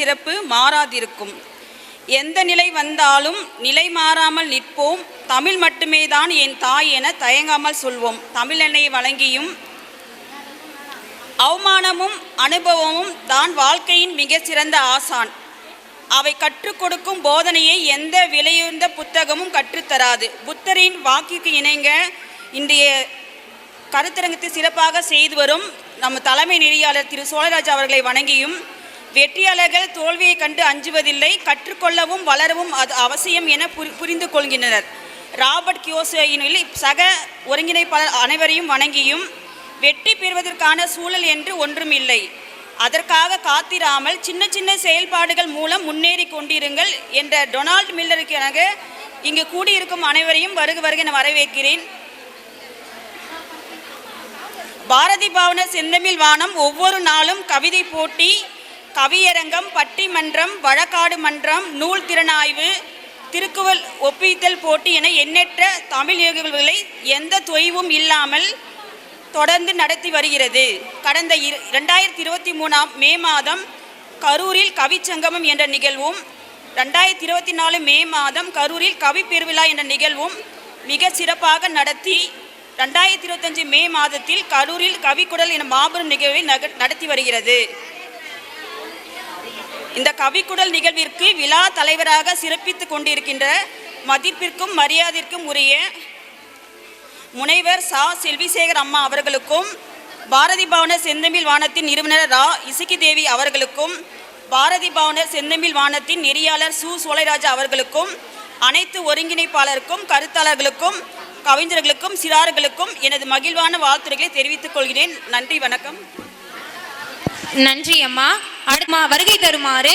சிறப்பு மாறாதிருக்கும். எந்த நிலை வந்தாலும் நிலை மாறாமல் நிற்போம். தமிழ் மட்டுமே தான் என் தாய் என தயங்காமல் சொல்வோம். தமிழனை வழங்கியும் அவமானமும் அனுபவமும் தான் வாழ்க்கையின் மிக சிறந்த ஆசான். அவை கற்றுக் கொடுக்கும் போதனையை எந்த விலையுந்த புத்தகமும் கற்றுத்தராது புத்தரின் வாக்கிற்கு இணங்க இன்றைய கருத்தரங்கத்தை சிறப்பாக செய்து வரும் நம்ம தலைமை நெறியாளர் திரு சோழராஜ் அவர்களை வணங்கியும் வெற்றியாளர்கள் தோல்வியை கண்டு அஞ்சுவதில்லை கற்றுக்கொள்ளவும் வளரவும் அது அவசியம் என புரி- புரிந்து கொள்கின்றனர். ராபர்ட் கியோசோயினில் சக ஒருங்கிணைப்பாளர் அனைவரையும் வணங்கியும் வெற்றி பெறுவதற்கான சூழல் என்று ஒன்றும் இல்லை அதற்காக காத்திராமல் சின்ன சின்ன செயல்பாடுகள் மூலம் முன்னேறி கொண்டிருங்கள் என்ற டொனால்ட் மில்லருக்கு எனக்கு இங்கு கூடியிருக்கும் அனைவரையும் வருக வருக என வரவேற்கிறேன். பாரதி பவன செந்தமிழ் வானம் ஒவ்வொரு நாளும் கவிதை போட்டி கவியரங்கம் பட்டிமன்றம் வழக்காடு மன்றம் நூல் திறனாய்வு திருக்குவல் ஒப்பித்தல் போட்டி என எண்ணற்ற தமிழ் நிகழ்வுகளை எந்த தொய்வும் இல்லாமல் தொடர்ந்து நடத்தி வருகிறது. கடந்த இரண்டாயிரத்தி இருபத்தி மூணாம் மே மாதம் கரூரில் கவிச்சங்கமம் என்ற நிகழ்வும் ரெண்டாயிரத்தி இருபத்தி நாலு மே மாதம் கரூரில் கவி பெருவிழா என்ற நிகழ்வும் மிக சிறப்பாக நடத்தி ரெண்டாயிரத்தி இருபத்தஞ்சு மே மாதத்தில் கரூரில் கவிக்குடல் என மாபெரும் நிகழ்வை நடத்தி வருகிறது. இந்த கவிக்குடல் நிகழ்விற்கு விழா தலைவராக சிறப்பித்துக் கொண்டிருக்கின்ற மதிப்பிற்கும் மரியாதைக்கும் உரிய முனைவர் சா. செல்விசேகர் அம்மா அவர்களுக்கும் பாரதி பவன செந்தமிழ் வானத்தின் நிறுவனர் ரா. இசுக்கி தேவி அவர்களுக்கும் பாரதி பவன செந்தமிழ் வானத்தின் நெறியாளர் சு. சோலைராஜா அவர்களுக்கும் அனைத்து ஒருங்கிணைப்பாளருக்கும் கருத்தாளர்களுக்கும் கவிஞர்களுக்கும் சிறார்களுக்கும் எனது மகிழ்வான வாழ்த்துறைகளை தெரிவித்துக் கொள்கிறேன். நன்றி வணக்கம். நன்றி அம்மா. அடுமா வருகை தருமாறு